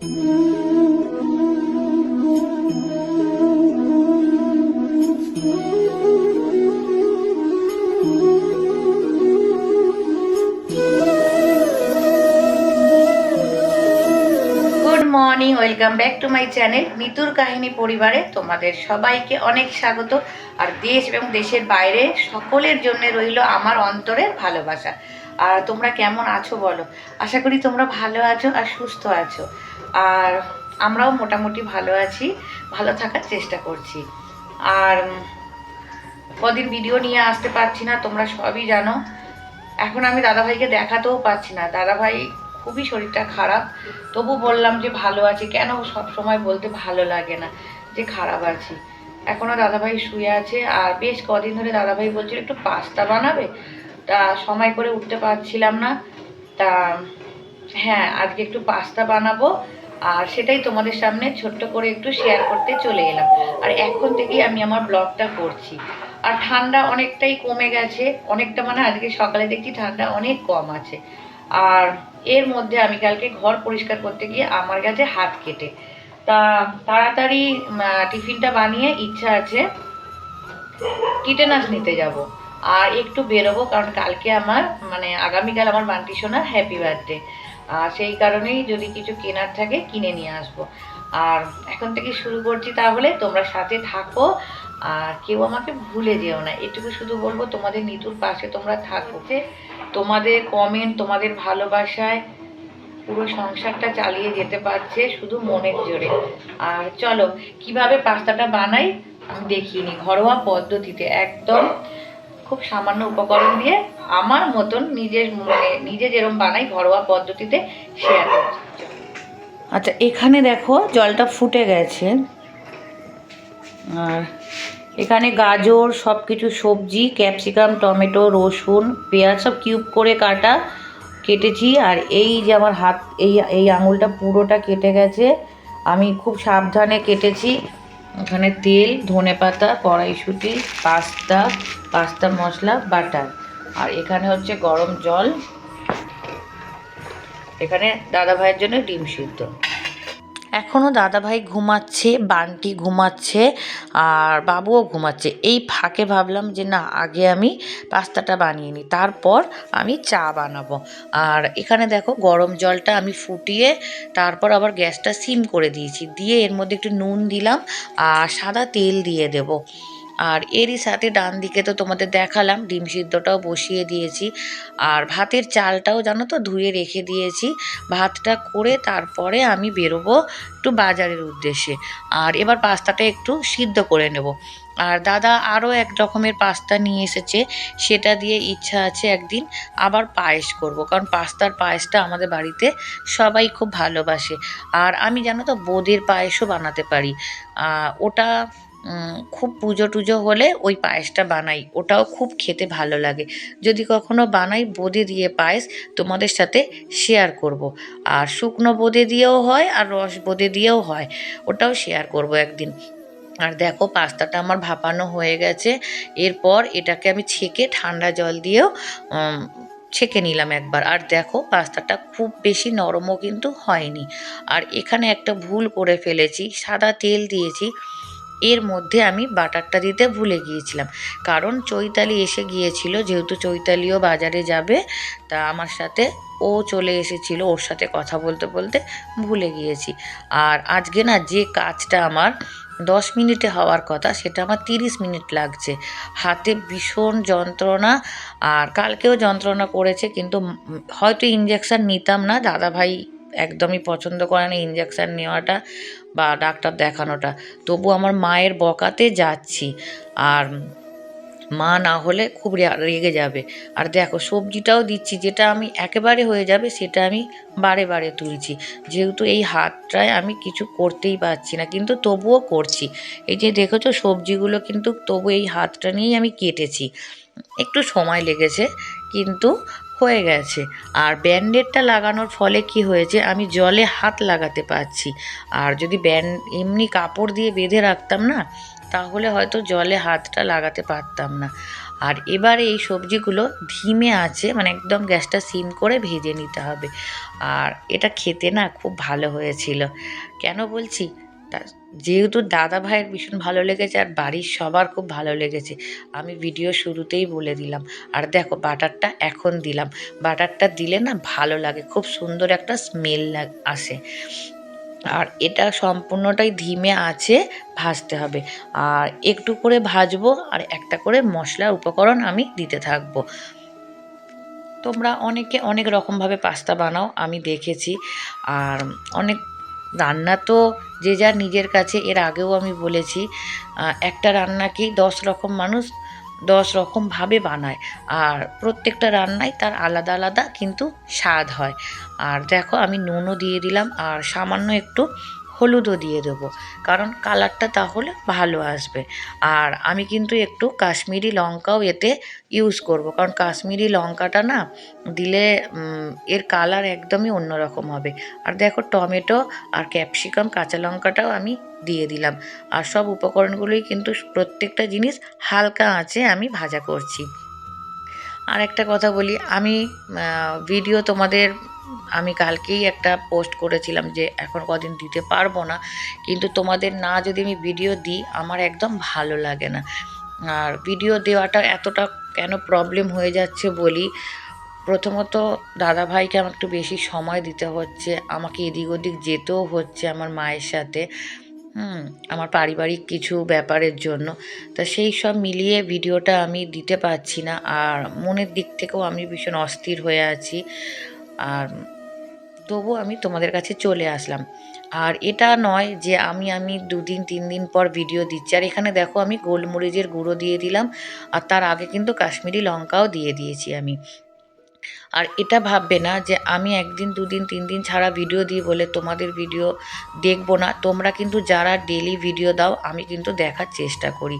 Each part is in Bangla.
Morning welcome back to my channel মিতুর কাহিনী পরিবারে তোমাদের সবাইকে অনেক স্বাগত আর দেশ এবং দেশের বাইরে সকলের জন্য রইল আমার অন্তরের ভালোবাসা আর তোমরা কেমন আছো বলো আশা করি তোমরা ভালো আছো আর সুস্থ আছো আর আমরাও মোটামুটি ভালো আছি, ভালো থাকার চেষ্টা করছি। আর কদিন ভিডিও নিয়ে আসতে পারছি না, তোমরা সবই জানো। এখন আমি দাদাভাইকে দেখাতেও পাচ্ছি না। দাদাভাই খুবই শরীরটা খারাপ, তবু বললাম যে ভালো আছি। কেন সব সময় বলতে ভালো লাগে না যে খারাপ আছি? এখনও দাদাভাই শুয়ে আছে, আর বেশ কদিন ধরে দাদাভাই বলছিল একটু পাস্তা বানাবে। তা সময় করে উঠতে পারছিলাম না। তা হ্যাঁ আজকে একটু পাস্তা বানাবো। আর সেটাই তোমাদের সামনে ছোট্ট করে একটু শেয়ার করতে চলে এলাম। আর এখন থেকেই আমি আমার ব্লগটা করছি। আর ঠান্ডা অনেকটাই কমে গেছে। অনেকটা মানে আজকে সকালে দেখছি ঠান্ডা অনেক কম আছে। আর এর মধ্যে আমি কালকে ঘর পরিষ্কার করতে গিয়ে আমার কাছে হাত কেটে। তা তাড়াতাড়ি টিফিনটা বানিয়ে ইচ্ছা আছে কিটেনাস নিতে যাব। আর একটু বেরোবো কারণ কালকে আমার মানে আগামীকাল আমার বান্টি সোনার হ্যাপি বার্থডে আর সেই কারণেই যদি কিছু কেনার থাকে কিনে নিয়ে আসব। আর এখন থেকে শুরু করছি তাহলে তোমরা সাথে থাকো আর কেউ আমাকে ভুলে যেও না। এটুকু শুধু বলব তোমাদের নিতুর পাশে তোমরা থাকো। যে তোমাদের কমেন্ট তোমাদের ভালোবাসায় পুরো সংসারটা চালিয়ে যেতে পারছে শুধু মনের জোরে। আর চলো কীভাবে পাস্তাটা বানাই আমি দেখিনি। ঘরোয়া পদ্ধতিতে একদম খুব সামান্য উপকরণ দিয়ে আমার মতন নিজের মানে নিজে যেরকম বানাই ঘরোয়া পদ্ধতিতে শেয়ার করছি আচ্ছা এখানে দেখো জলটা ফুটে গেছে। আর এখানে গাজর সব কিছু সবজি, ক্যাপসিকাম, টমেটো, রসুন, পেঁয়াজ সব কিউব করে কাটা, কেটেছি। আর এই যে আমার হাত, এই এই আঙুলটা পুরোটা কেটে গেছে। আমি খুব সাবধানে কেটেছি। এখানে তেল ধনে পাতা কড়াইশুঁটি, পাস্তা পাস্তা মশলা, বাটার। আর এখানে হচ্ছে গরম জল। এখানে দাদা ভাইয়ের জন্য ডিম সিদ্ধ। এখনও দাদাভাই ঘুমাচ্ছে, বান্টি ঘুমাচ্ছে, আর বাবুও ঘুমাচ্ছে। এই ফাঁকে ভাবলাম যে না, আগে আমি পাস্তাটা বানিয়ে নিই, তারপর আমি চা বানাবো। আর এখানে দেখো গরম জলটা আমি ফুটিয়ে তারপর আবার গ্যাসটা সিম করে দিয়েছি। দিয়ে এর মধ্যে একটু নুন দিলাম, আর সাদা তেল দিয়ে দেবো। আর এরই সাথে ডান দিকে তো তোমাদের দেখালাম, ডিম সিদ্ধটাও বসিয়ে দিয়েছি। আর ভাতের চালটাও জানো তো ধুয়ে রেখে দিয়েছি। ভাতটা করে তারপরে আমি বেরোবো একটু বাজারের উদ্দেশ্যে। আর এবার পাস্তাটা একটু সিদ্ধ করে নেব। আর দাদা আরও এক রকমের পাস্তা নিয়ে এসেছে, সেটা দিয়ে ইচ্ছা আছে একদিন আবার পায়েস করব। কারণ পাস্তার পায়েসটা আমাদের বাড়িতে সবাই খুব ভালোবাসে। আর আমি জানো তো বোঁদের পায়েসও বানাতে পারি। ওটা খুব পুজো টুজো হলে ওই পায়েসটা বানাই। ওটাও খুব খেতে ভালো লাগে। যদি কখনো বানাই, বোঁদে দিয়ে পায়েস তোমাদের সাথে শেয়ার করব। আর শুকনো বোঁদে দিয়েও হয়, আর রস বোঁদে দিয়েও হয়। ওটাও শেয়ার করব একদিন। আর দেখো, পাস্তাটা আমার ভাপানো হয়ে গেছে। এরপর এটাকে আমি ছেঁকে ঠান্ডা জল দিয়েও ছেঁকে নিলাম একবার। আর দেখো, পাস্তাটা খুব বেশি নরমও কিন্তু হয়নি। আর এখানে একটা ভুল করে ফেলেছি। সাদা তেল দিয়েছি। এর মধ্যে আমি বাটারটা দিতে ভুলে গিয়েছিলাম। কারণ চৈতালি এসে গিয়েছিল, যেহেতু চৈতালিও বাজারে যাবে, তা আমার সাথে ও চলে এসেছিল, ওর সাথে কথা বলতে বলতে ভুলে গিয়েছি। আর আজকে না যে কাজটা আমার দশ মিনিটে হওয়ার কথা, সেটা আমার তিরিশ মিনিট লাগছে। হাতে ভীষণ যন্ত্রণা, আর কালকেও যন্ত্রণা করেছে, কিন্তু হয়তো ইঞ্জেকশান নিতাম না। দাদাভাই একদমই পছন্দ করে না ইঞ্জেকশান নেওয়াটা। বা ডাক্তার দেখানোটা। তবু আমার মায়ের বকাতে যাচ্ছি। আর মা না হলে খুব রেগে যাবে। আর দেখো, সবজিটাও দিচ্ছি, যেটা আমি একেবারে হয়ে যাবে, সেটা আমি বারে বারে তুলছি। যেহেতু এই হাতটায় আমি কিছু করতেই পারছি না, কিন্তু তবুও করছি। এই যে দেখেছ, সবজিগুলো কিন্তু তবু এই হাতটা নিয়েই আমি কেটেছি। একটু সময় লেগেছে, কিন্তু হয়ে গেছে। আর ব্যান্ডেডটা লাগানোর ফলে কি হয়েছে, আমি জলে হাত লাগাতে পারছি। আর যদি ব্যান্ড এমনি কাপড় দিয়ে বেঁধে রাখতাম না, তাহলে হয়তো জলে হাতটা লাগাতে পারতাম না। আর এবারে এই সবজিগুলো ধিমে আছে মানে একদম গ্যাসটা সিম করে ভেজে নিতে হবে। আর এটা খেতে না খুব ভালো হয়েছিল। কেন বলছি? তা যেহেতু দাদা ভাইয়ের ভীষণ ভালো লেগেছে আর বাড়ির সবার খুব ভালো লেগেছে, আমি ভিডিও শুরুতেই বলে দিলাম, আর দেখো বাটারটা এখন দিলাম। বাটারটা দিলে না ভালো লাগে, খুব সুন্দর একটা স্মেল আসে। আর এটা সম্পূর্ণটাই ধিমে আছে, ভাজতে হবে। আর একটু করে ভাজবো আর একটা করে মশলার উপকরণ আমি দিতে থাকব। তোমরা অনেকে অনেক রকমভাবে পাস্তা বানাও, আমি দেখেছি। আর অনেক রান্না তো যে যার নিজের কাছে, এর আগেও আমি বলেছি একটা রান্নাকেই দশ রকম মানুষ দশ রকমভাবে বানায়। আর প্রত্যেকটা রান্নায় তার আলাদা আলাদা কিন্তু স্বাদ হয়। আর দেখো আমি নুনও দিয়ে দিলাম, আর সামান্য একটু হলুদও দিয়ে দেবো। কারণ কালারটা তাহলে ভালো আসবে। আর আমি কিন্তু একটু কাশ্মীরি লঙ্কাও এতে ইউজ করব। কারণ কাশ্মীরি লঙ্কাটা না দিলে এর কালার একদমই অন্যরকম হবে। আর দেখো টমেটো আর ক্যাপসিকাম কাঁচা লঙ্কাটাও আমি দিয়ে দিলাম। আর সব উপকরণগুলোই কিন্তু প্রত্যেকটা জিনিস হালকা আঁচে আমি ভাজা করছি। আর একটা কথা বলি, আমি ভিডিও তোমাদের আমি কালকেই একটা পোস্ট করেছিলাম যে, এখন কদিন দিতে পারব না, কিন্তু তোমাদের না যদি আমি ভিডিও দিই, আমার একদম ভালো লাগে না। আর ভিডিও দেওয়াটা এতটা কেন প্রবলেম হয়ে যাচ্ছে বলি, প্রথমত দাদা ভাইকে আমার একটু বেশি সময় দিতে হচ্ছে, আমাকে এদিক ওদিক যেতেও হচ্ছে আমার মায়ের সাথে আমার পারিবারিক কিছু ব্যাপারের জন্য। তা সেই সব মিলিয়ে ভিডিওটা আমি দিতে পারছি না, আর মনের দিক থেকেও আমি ভীষণ অস্থির হয়ে আছি। আর তবু আমি তোমাদের কাছে চলে আসলাম। আর এটা নয় যে আমি আমি দুদিন তিন দিন পর ভিডিও দিচ্ছি। আর এখানে দেখো আমি গোলমরিচের গুঁড়ো দিয়ে দিলাম। আর তার আগে কিন্তু কাশ্মীরি লঙ্কাও দিয়ে দিয়েছি আমি। আর এটা ভাববে না যে আমি একদিন, দুদিন তিন দিন ছাড়া ভিডিও দিই বলে তোমাদের ভিডিও দেখব না। তোমরা কিন্তু যারা ডেলি ভিডিও দাও, আমি কিন্তু দেখার চেষ্টা করি।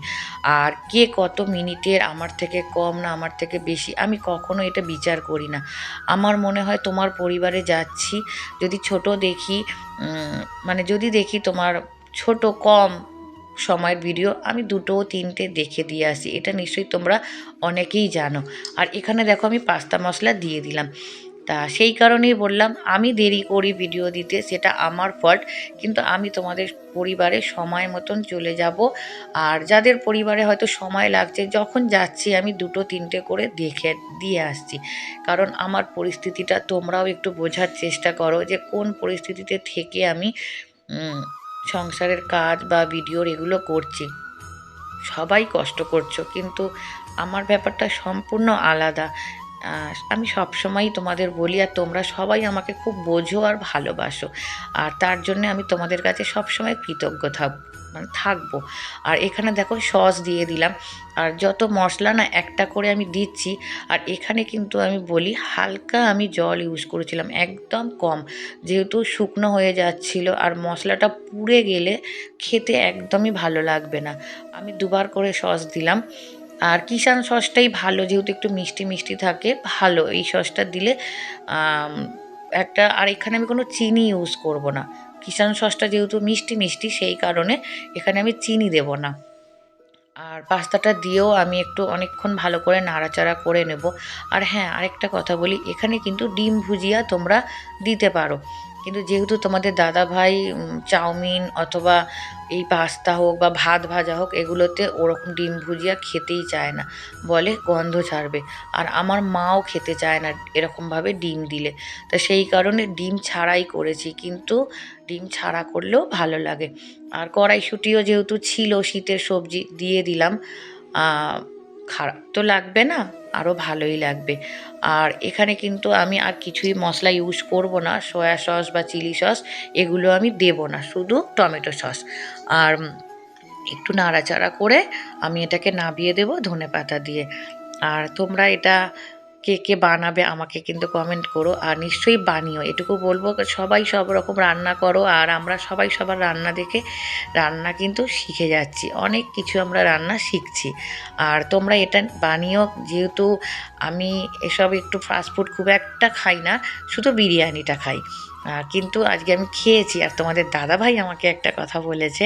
আর কে কত মিনিটের, আমার থেকে কম না, আমার থেকে বেশি, আমি কখনো এটা বিচার করি না। আমার মনে হয় তোমার পরিবারে যাচ্ছি, যদি ছোট দেখি মানে যদি দেখি তোমার ছোট কম সময়ের ভিডিও আমি দুটো তিনটে দেখে দিয়ে আসি। এটা নিশ্চয়ই তোমরা অনেকেই জানো। আর এখানে দেখো আমি পাস্তা মশলা দিয়ে দিলাম। তা সেই কারণেই বললাম, আমি দেরি করি ভিডিও দিতে, সেটা আমার ফল্ট কিন্তু আমি তোমাদের পরিবারে সময় মতন চলে যাব। আর যাদের পরিবারে হয়তো সময় লাগছে, যখন যাচ্ছি আমি দুটো তিনটে করে দেখে দিয়ে আসছি। কারণ আমার পরিস্থিতিটা তোমরাও একটু বোঝার চেষ্টা করো যে কোন পরিস্থিতিতে থেকে আমি সংসারের কাজ বা ভিডিওর এগুলো করছি। সবাই কষ্ট করছ, কিন্তু আমার ব্যাপারটা সম্পূর্ণ আলাদা। আমি সবসময়ই তোমাদের বলি, আর তোমরা সবাই আমাকে খুব বোঝো আর ভালোবাসো। আর তার জন্য আমি তোমাদের কাছে সবসময় কৃতজ্ঞ থাক মানে থাকব। আর এখানে দেখো সস দিয়ে দিলাম। আর যত মশলা না একটা করে আমি দিচ্ছি, আর এখানে কিন্তু আমি বলি হালকা আমি জল ইউজ করেছিলাম, একদম কম। যেহেতু শুকনো হয়ে যাচ্ছিল আর মশলাটা পুড়ে গেলে খেতে একদমই ভালো লাগবে না। আমি দুবার করে সস দিলাম। আর কিষান সসটাই ভালো, যেহেতু একটু মিষ্টি মিষ্টি থাকে, ভালো। এই সসটা দিলে একটা, আর এখানে আমি কোনো চিনি ইউজ করব না। কিষান সসটা যেহেতু মিষ্টি মিষ্টি, সেই কারণে এখানে আমি চিনি দেব না। আর পাস্তাটা দিয়েও আমি একটু অনেকক্ষণ ভালো করে নাড়াচাড়া করে নেব। আর হ্যাঁ আরেকটা কথা বলি, এখানে কিন্তু ডিম ভুজিয়া তোমরা দিতে পারো। কিন্তু যেহেতু তোমাদের দাদা ভাই চাউমিন অথবা এই পাস্তা হোক বা ভাত ভাজা হোক, এগুলোতে ওরকম ডিম ভুজিয়া খেতেই চায় না। বলে গন্ধ ছাড়বে। আর আমার মাও খেতে চায় না এরকমভাবে ডিম দিলে। তো সেই কারণে ডিম ছাড়াই করেছি। কিন্তু ডিম ছাড়া করলেও ভালো লাগে। আর কড়াইশুঁটিও যেহেতু ছিল শীতের সবজি, দিয়ে দিলাম। খারাপ তো লাগবে না, আরও ভালোই লাগবে। আর এখানে কিন্তু আমি আর কিছুই মশলা ইউজ করব না। সয়া সস বা চিলি সস এগুলো আমি দেব না, শুধু টমেটো সস আর একটু নাড়াচাড়া করে আমি এটাকে নাবিয়ে দেব ধনে পাতা দিয়ে। আর তোমরা এটা কে কে বানাবে আমাকে কিন্তু কমেন্ট করো আর নিশ্চয়ই বানিও। এটুকু বলব, সবাই সব রকম রান্না করো আর আমরা সবাই সবার রান্না দেখে রান্না কিন্তু শিখে যাচ্ছি। অনেক কিছু আমরা রান্না শিখছি। আর তোমরা এটা বানিও, যেহেতু আমি এসব একটু ফাস্টফুড খুব একটা খাই না, শুধু বিরিয়ানিটা খাই। কিন্তু আজকে আমি খেয়েছি আর তোমাদের দাদা ভাই আমাকে একটা কথা বলেছে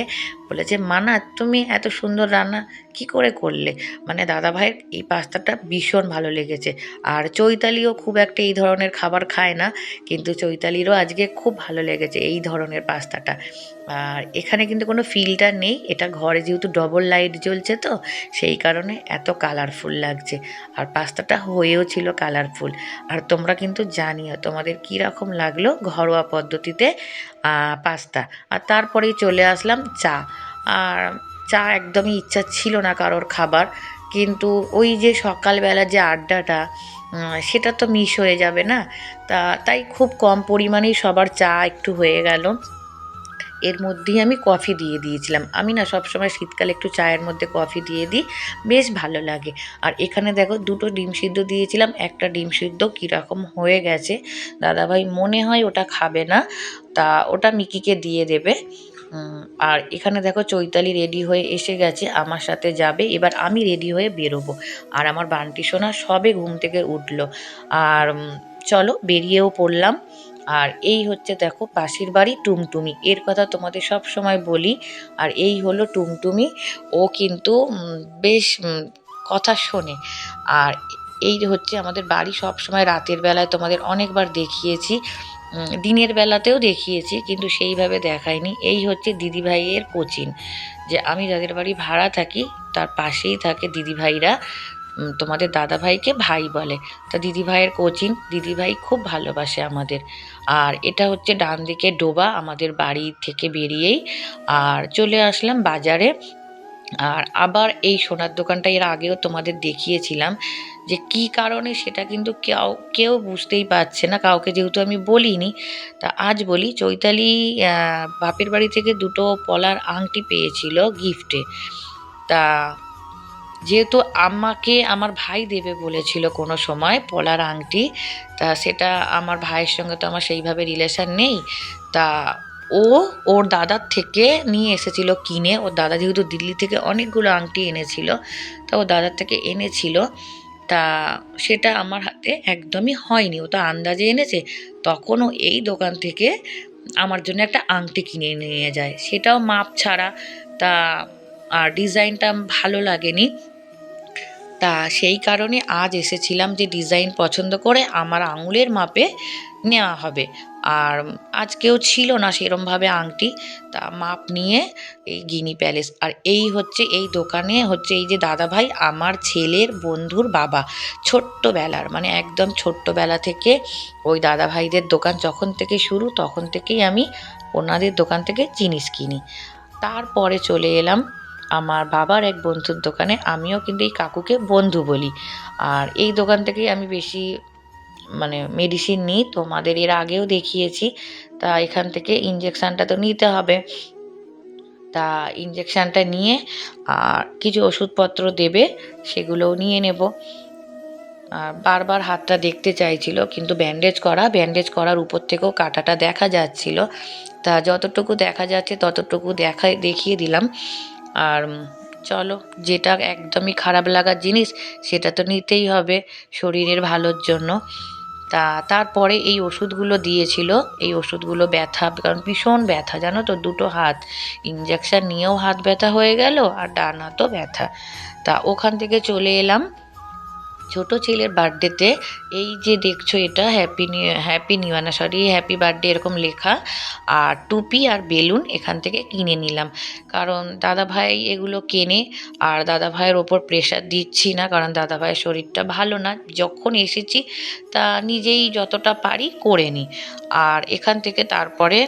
বলেছে, মানা, তুমি এত সুন্দর রান্না কি করে করলে? মানে দাদা ভাইয়ের এই পাস্তাটা ভীষণ ভালো লেগেছে। আর চৈতালিও খুব একটা এই ধরনের খাবার খায় না, কিন্তু চৈতালিরও আজকে খুব ভালো লেগেছে এই ধরনের পাস্তাটা। আর এখানে কিন্তু কোনো ফিল্টার নেই, এটা ঘরে যেহেতু ডবল লাইট জ্বলছে তো, সেই কারণে এত কালারফুল লাগছে। আর পাস্তাটা হয়েও ছিল কালারফুল আর তোমরা কিন্তু জানিও তোমাদের কী রকম লাগল ঘরোয়া পদ্ধতিতে পাস্তা। আর তারপরেই চলে আসলাম চা। আর চা একদমই ইচ্ছা ছিল না কারোর খাবার। কিন্তু ওই যে সকালবেলা যে আড্ডাটা সেটা তো মিস হয়ে যাবে না। তা, তাই খুব কম পরিমাণেই সবার চা একটু হয়ে গেল। এর মধ্যেই আমি কফি দিয়ে দিয়েছিলাম। আমি না সবসময় শীতকালে একটু চায়ের মধ্যে কফি দিয়ে দিই, বেশ ভালো লাগে। আর এখানে দেখো দুটো ডিম সিদ্ধ দিয়েছিলাম, একটা ডিম সিদ্ধ কীরকম হয়ে গেছে। দাদাভাই মনে হয় ওটা খাবে না, তা ওটা মিকিকে দিয়ে দেবে। আর এখানে দেখো চৈতালি রেডি হয়ে এসে গেছে, আমার সাথে যাবে, এবার আমি রেডি হয়ে বেরোবো। আর আমার বান্টি সোনা সবে ঘুম থেকে উঠল। আর চলো বেরিয়েও পড়লাম। আর এই হচ্ছে দেখো পাশের বাড়ি টুমটুমি। এর কথা তোমাদের সব সময় বলি। আর এই হলো টুমটুমি। ও কিন্তু বেশ কথা শোনে। আর এই হচ্ছে আমাদের বাড়ি সব সময় রাতের বেলায় তোমাদের অনেকবার দেখিয়েছি। দিনের বেলাতেও দেখিয়েছি, কিন্তু সেইভাবে দেখায়নি। এই হচ্ছে দিদিভাইয়ের কোচিন, যে আমি যাদের বাড়ি ভাড়া থাকি, তার পাশেই থাকে দিদিভাইরা তোমাদের দাদাভাইকে ভাই বলে। তা দিদিভাইয়ের কোচিন, দিদিভাই খুব ভালোবাসে আমাদের। আর এটা হচ্ছে ডান দিকে ডোবা, আমাদের বাড়ি থেকে বেরিয়েই। আর চলে আসলাম বাজারে। আর আবার এই সোনার দোকানটা এর আগেও তোমাদের দেখিয়েছিলাম যে কি কারণে সেটা কিন্তু কেউ কেউ বুঝতেই পারছে না। কাউকে যেহেতু আমি বলিনি, তা আজ বলি, চৈতালি বাপের বাড়ি থেকে দুটো পলার আংটি পেয়েছিল গিফটে তা যেহেতু আমাকে আমার ভাই দেবে বলেছিল কোনো সময় পলার আংটি, তা সেটা আমার ভাইয়ের সঙ্গে তো আমার সেইভাবে রিলেশন নেই। তা ও, ওর দাদার থেকে নিয়ে এসেছিল কিনে। ওর দাদা যেহেতু দিল্লি থেকে অনেকগুলো আংটি এনেছিল, তা ও দাদার থেকে এনেছিল। তা সেটা আমার হাতে একদমই হয়নি। ও তো আন্দাজে এনেছে, তখনও এই দোকান থেকে আমার জন্য একটা আংটি কিনে নিয়ে যায়। সেটাও মাপ ছাড়া, তা আর ডিজাইনটা ভালো লাগেনি। তা সেই কারণে আজ এসেছিলাম যে ডিজাইন পছন্দ করে আমার আঙুলের মাপে নেওয়া হবে। আর আজকেও ছিল না সেরমভাবে আংটি, তা মাপ নিয়ে এই গিনি প্যালেস। আর এই হচ্ছে, এই দোকানে হচ্ছে এই যে দাদাভাই আমার ছেলের বন্ধুর বাবা, ছোট্টবেলার মানে একদম ছোট্টবেলা থেকে ওই দাদাভাইদের দোকান যখন থেকে শুরু তখন থেকেই আমি ওনাদের দোকান থেকে জিনিস কিনি। তারপরে চলে এলাম আমার বাবার এক বন্ধুর দোকানে, আমিও কিন্তু এই কাকুকে বন্ধু বলি। আর এই দোকান থেকেই আমি বেশি মানে মেডিসিন নিই তোমাদের এর আগেও দেখিয়েছি। তা এখান থেকে ইঞ্জেকশানটা তো নিতে হবে। তা ইঞ্জেকশানটা নিয়ে আর কিছু ওষুধপত্র দেবে, সেগুলোও নিয়ে নেব। আর বারবার হাতটা দেখতে চাইছিল, কিন্তু ব্যান্ডেজ করা ব্যান্ডেজ করার উপর থেকেও কাটাটা দেখা যাচ্ছিল। তা যতটুকু দেখা যাচ্ছে, ততটুকু দেখা দেখিয়ে দিলাম। আর চলো, যেটা একদমই খারাপ লাগার জিনিস, সেটা তো নিতেই হবে শরীরের ভালোর জন্য। তা তারপরে এই ওষুধগুলো দিয়েছিল। এই ওষুধগুলো ব্যথা, কারণ ভীষণ ব্যথা, জানো তো, দুটো হাত। ইঞ্জেকশান নিয়েও হাত ব্যথা হয়ে গেল আর ডান হাতও ব্যথা। তা ওখান থেকে চলে এলাম। ছোট ছেলের বার্থডেতে এই যে দেখছ এটা হ্যাপি নিউ হ্যাপি নিউ না সরি হ্যাপি বার্থডে এরকম লেখা। আর টুপি আর বেলুন এখান থেকে কিনে নিলাম। কারণ দাদা ভাই এগুলো কেনে, আর দাদা ভাইয়ের ওপর প্রেশার দিচ্ছি না, কারণ দাদা ভাইয়ের শরীরটা ভালো না। যখন এসেছি, তা নিজেই যতটা পারি করে নিই। আর এখান থেকে তারপরে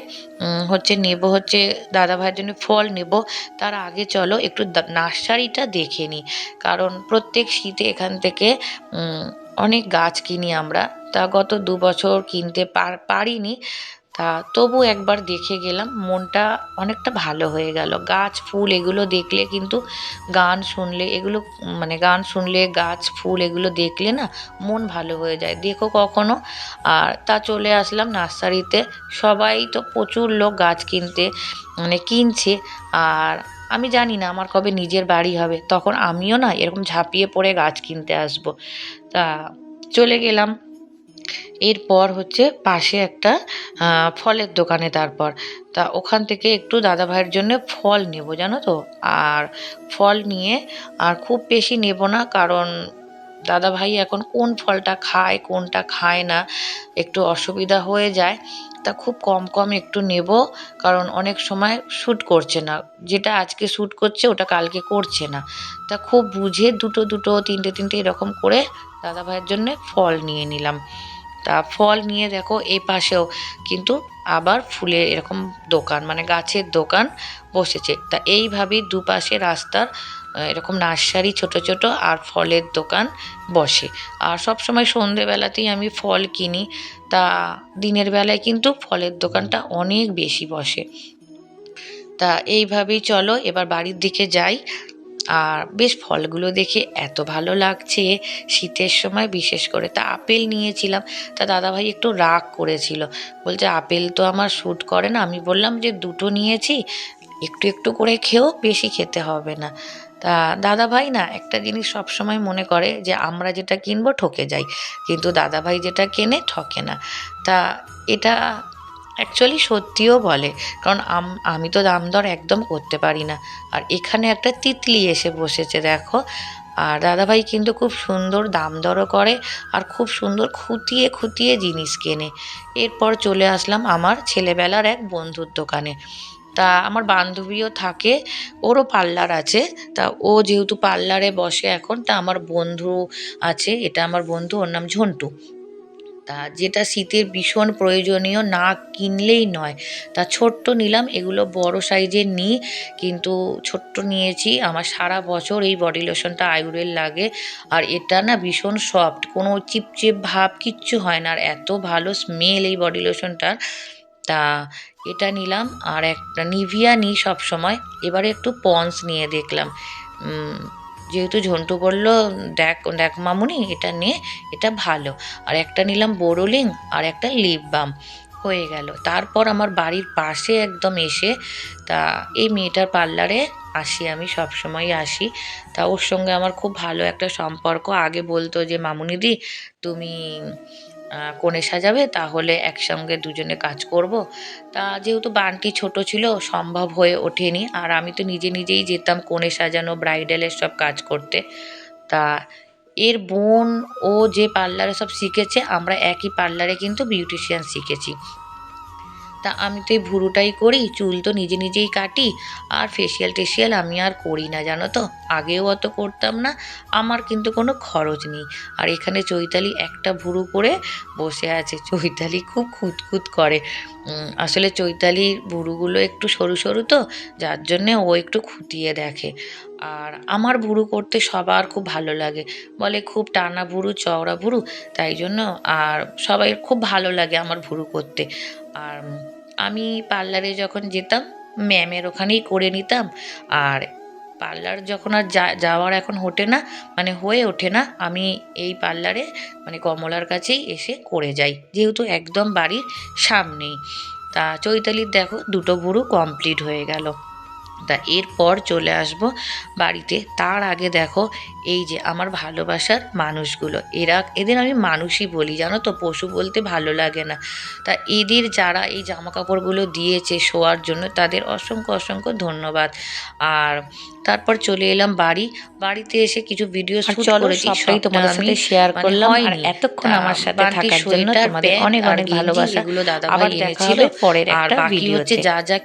হচ্ছে নেব হচ্ছে দাদা ভাইয়ের জন্য ফল নেব। তার আগে চলো একটু নার্সারিটা দেখে নিই। কারণ প্রত্যেক শীতে এখান থেকে অনেক গাছ কিনি আমরা। তা গত দু বছর কিনতে পার- পারিনি। তা তবু একবার দেখে গেলাম, মনটা অনেকটা ভালো হয়ে গেল। গাছ, ফুল এগুলো দেখলে কিন্তু গান শুনলে, এগুলো মানে গান শুনলে, গাছ, ফুল এগুলো দেখলে না মন ভালো হয়ে যায়। দেখো কখনো। আর তা চলে আসলাম নার্সারিতে। সবাই তো প্রচুর লোক গাছ কিনতে মানে কিনছে। আর আমি জানি না আমার কবে নিজের বাড়ি হবে। তখন আমিও না এরকম ঝাঁপিয়ে পড়ে গাছ কিনতে আসব। তা চলে গেলাম। এরপর হচ্ছে পাশে একটা ফলের দোকানে তারপর। তা ওখান থেকে একটু দাদা ভাইয়ের জন্য ফল নেব, জানো তো? আর ফল নিয়ে আর খুব বেশি নেব না, কারণ দাদা ভাই এখন কোন ফলটা খায়, কোনটা খায় না, একটু অসুবিধা হয়ে যায়। তা খুব কম কম একটু নেব, কারণ অনেক সময় শ্যুট করছে না। যেটা আজকে শ্যুট করছে, ওটা কালকে করছে না। তা খুব বুঝে দুটো দুটো, তিনটে তিনটে এরকম করে দাদা ভাইয়ের জন্যে ফল নিয়ে নিলাম। তা ফল নিয়ে দেখো এই পাশেও কিন্তু আবার ফুলের এরকম দোকান মানে গাছের দোকান বসেছে। তা এইভাবেই দুপাশে রাস্তার এরকম নার্সারি ছোট ছোট আর ফলের দোকান বসে। আর সব সময় সন্ধেবেলাতেই আমি ফল কিনি। তা দিনের বেলায় কিন্তু ফলের দোকানটা অনেক বেশি বসে। তা এইভাবেই চলো, এবার বাড়ির দিকে যাই। আর বেশ ফলগুলো দেখে এত ভালো লাগছে। শীতের সময় বিশেষ করে তা আপেল নিয়েছিলাম। তা দাদাভাই একটু রাগ করেছিল। বলছে, আপেল তো আমার শ্যুট করে না। আমি বললাম যে, দুটো নিয়েছি, একটু একটু করে খেয়েও বেশি খেতে হবে না। তা দাদাভাই না, একটা জিনিস সবসময় মনে করে যে, আমরা যেটা কিনবো ঠকে যাই। কিন্তু দাদাভাই যেটা কেনে, ঠকে না। তা এটা অ্যাকচুয়ালি সত্যিও বলে, কারণ আম- তো দাম দর একদম করতে পারি না। আর এখানে একটা তিতলি এসে বসেছে, দেখো। আর দাদাভাই কিন্তু খুব সুন্দর দাম দরও করে, আর খুব সুন্দর খুঁটিয়ে খুঁটিয়ে জিনিস কেনে। এরপর চলে আসলাম আমার ছেলেবেলার এক বন্ধুর দোকানে। তা আমার বান্ধবীও থাকে, ওরও পার্লার আছে। তা ও যেহেতু পার্লারে বসে এখন, তা আমার বন্ধু আছে, এটা আমার বন্ধু, ওর নাম ঝন্টু। তা যেটা শীতের ভীষণ প্রয়োজনীয়, না কিনলেই নয়। তা ছোট্ট নিলাম, এগুলো বড় সাইজের নিই কিন্তু ছোট্ট নিয়েছি। আমার সারা বছর এই বডি লোশনটা আয়ুরের লাগে। আর এটা না ভীষণ সফট, কোনো চিপচিপ ভাব কিচ্ছু হয় না। আর এত ভালো স্মেল এই বডি লোশনটার। তা এটা নিলাম, আর একটা নিভিয়া নিই সব সময় এবারে একটু পন্স নিয়ে দেখলাম। যেহেতু ঝন্টু বলল, দেখ দেখ মামুনি, এটা নে, এটা ভালো। আর একটা নিলাম বোরোলিং, আর একটা লিপ বাম। হয়ে গেল। তারপর আমার বাড়ির পাশে একদম এসে, তা এই মেয়েটার পার্লারে আসি আমি সব সময় আসি। তা ওর সঙ্গে আমার খুব ভালো একটা সম্পর্ক। আগে বলতো যে, মামুনিদি, তুমি কোণে সাজাবে, তাহলে একসঙ্গে দুজনে কাজ করব। তা যেহেতু বানটি ছোট ছিল, সম্ভব হয়ে ওঠেনি। আর আমি তো নিজে নিজেই যেতাম কনে সাজানো, ব্রাইডালের সব কাজ করতে। তা এর বোন ও যে পার্লারে সব শিখেছে, আমরা একই পার্লারে কিন্তু বিউটিশিয়ান শিখেছি। তা আমি তো এই ভুরুটাই করি, চুল তো নিজে নিজেই কাটি, আর ফেসিয়াল টেসিয়াল আমি আর করি না, জানো তো? আগেও অত করতাম না, আমার কিন্তু কোনো খরচ নেই। আর এখানে চৈতালি একটা ভুরু করে বসে আছে, চৈতালি খুব খুঁতখুত করে। আসলে চৈতালির ভুরুগুলো একটু সরু সরু তো, যার জন্যে ও একটু খুঁটিয়ে দেখে। আর আমার ভুরু করতে সবার খুব ভালো লাগে, বলে খুব টানা ভুরু, চওড়া ভুরু, তাই জন্য আর সবাই খুব ভালো লাগে আমার ভুরু করতে। আর আমি পার্লারে যখন যেতাম, ম্যামের ওখানেই করে নিতাম। আর পার্লার যখন আর যাওয়ার এখন ওঠে না মানে হয়ে ওঠে না, আমি এই পার্লারে মানে কমলার কাছেই এসে করে যাই। যেহেতু একদম বাড়ির সামনেই। তা চৈতালির দেখো, দুটো ভুরু কমপ্লিট হয়ে গেল। তা এরপর চলে আসব বাড়িতে। তার আগে দেখো এই যে আমার ভালোবাসার মানুষগুলো। এরা এদের আমি মানুষই বলি জানো তো? পশু বলতে ভালো লাগে না। তা এদের যারা এই জামা কাপড়গুলো দিয়েছে শোয়ার জন্য তাদের অসংখ্য অসংখ্য ধন্যবাদ। আর তারপর চলে এলাম বাড়ি। বাড়িতে এসে কিছু ভিডিও শুট করেছি সবটাই তোমাদের আমি সাথে শেয়ার মানে করলাম। আর এতক্ষণ আমার সাথে থাকার জন্য তোমাদের অনেক অনেক গেঞ্জি ভালোবাসা এগুলো দাদা ভাই এনেছিল। পরের আর একটা বাকি হচ্ছে যা যা